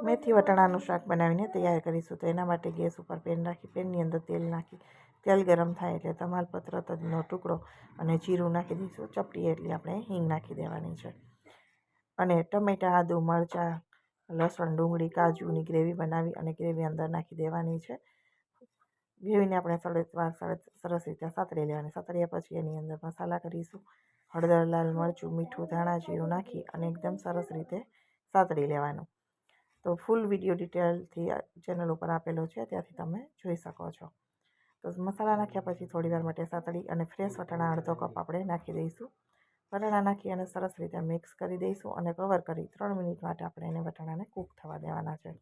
મેથી વટાણાનું શાક બનાવીને તૈયાર કરીશું તો એના માટે ગેસ ઉપર પેન રાખી પેનની અંદર તેલ નાખી, તેલ ગરમ થાય એટલે તમાલપત્ર તજનો ટુકડો અને જીરું નાખી દઈશું, ચપટી એટલી આપણે હિંગ નાખી દેવાની છે. અને ટમેટાં, આદુ, મરચાં, લસણ, ડુંગળી, કાજુની ગ્રેવી બનાવી અને ગ્રેવી અંદર નાખી દેવાની છે. ગ્રેવીને આપણે સરસ વાર સરસ રીતે સાતળી લેવાની સાતર્યા પછી એની અંદર મસાલા કરીશું. હળદર, લાલ મરચું, મીઠું, ધાણા, જીરું નાખી અને એકદમ સરસ રીતે સાતળી લેવાનું. તો ફૂલ વીડિયો ડિટેલથી ચેનલ ઉપર આપેલો છે, ત્યાંથી તમે જોઈ શકો છો. તો મસાલા નાખ્યા પછી થોડીવાર માટે સાતળી અને ફ્રેશ વટાણા અડધો કપ આપણે નાખી દઈશું. વટાણા નાખી અને સરસ રીતે મિક્સ કરી દઈશું અને કવર કરી ત્રણ મિનિટ માટે આપણે એને વટાણાને કૂક થવા દેવાના છે.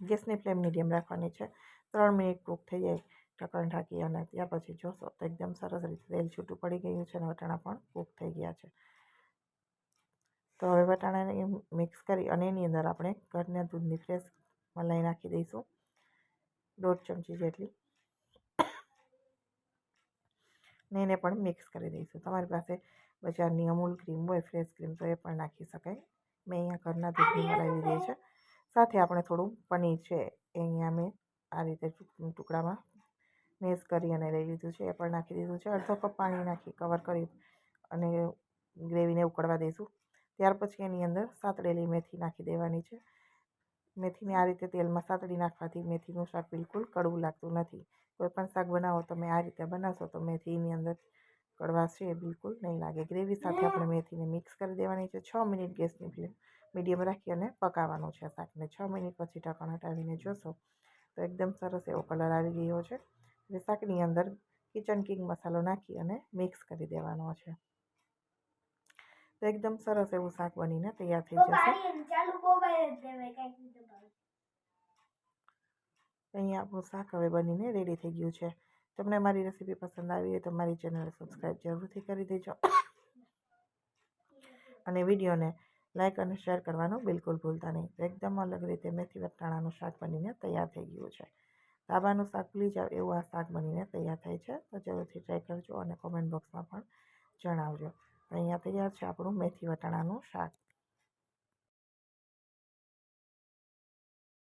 ગેસની ફ્લેમ મીડિયમ રાખવાની છે. ત્રણ મિનિટ કૂક થઈ જાય, ઢક્કણ ઢાંકી અને ત્યાર પછી જોશો તો એકદમ સરસ રીતે તેલ છૂટું પડી ગયું છે અને વટાણા પણ કૂક થઈ ગયા છે. તો હવે વટાણાને મિક્સ કરી અને એની અંદર આપણે ઘરના દૂધની ફ્રેશ મલાઈ નાખી દઈશું. દોઢ ચમચી જેટલી. ને એને પણ મિક્સ કરી દઈશું. તમારી પાસે બજારની અમૂલ ક્રીમ હોય ફ્રેશ ક્રીમ તો એ પણ નાખી શકાય. મેં અહીંયા ઘરના દૂધની મલાઈ લીધી છે. સાથે આપણે થોડું પનીર છે એ અહીંયા મેં આ રીતે ટુકડામાં મેશ કરી અને લઈ લીધું છે. એ પણ નાખી દીધું છે. અડધો કપ પાણી નાખી કવર કરી અને ગ્રેવીને ઉકળવા દઈશું. ત્યાર પછી એની અંદર સાતળેલી મેથી નાખી દેવાની છે. મેથીને આ રીતે તેલમાં સાતળી નાખવાથી મેથીનું શાક બિલકુલ કડવું લાગતું નથી. કોઈ પણ શાક બનાવો તમે આ રીતે બનાવશો તો મેથીની અંદર કડવાશ છે એ બિલકુલ નહીં લાગે. ગ્રેવી સાથે આપણે મેથીને મિક્સ કરી દેવાની છે. છ મિનિટ ગેસની ફ્લેમ મીડિયમ રાખી અને પકાવવાનું છે શાકને. છ મિનિટ પછી ઢાંકણ હટાવીને જોશો તો એકદમ સરસ એવો કલર આવી ગયો છે. હવે શાકની અંદર કિચન કિંગ મસાલો નાખી અને મિક્સ કરી દેવાનો છે. તો એકદમ સરસ એવું શાક બનીને તૈયાર થઈ જશે. અહીંયા આપણું શાક હવે બનીને રેડી થઈ ગયું છે. તમને મારી રેસીપી પસંદ આવી હોય તો મારી ચેનલ સબસ્ક્રાઈબ જરૂરથી કરી દેજો. અને વિડીયોને લાઇક અને શેર કરવાનું બિલકુલ ભૂલતા નહીં. તો એકદમ અલગ રીતે મેથી વટાણાનું શાક બનીને તૈયાર થઈ ગયું છે. ધાબાનું શાક ભૂલી જાવ એવું આ શાક બનીને તૈયાર થાય છે. તો જરૂરથી ટ્રાય કરજો અને કોમેન્ટ બોક્સમાં પણ જણાવજો. અહીંયા તૈયાર છે આપણું મેથી વટાણાનું શાક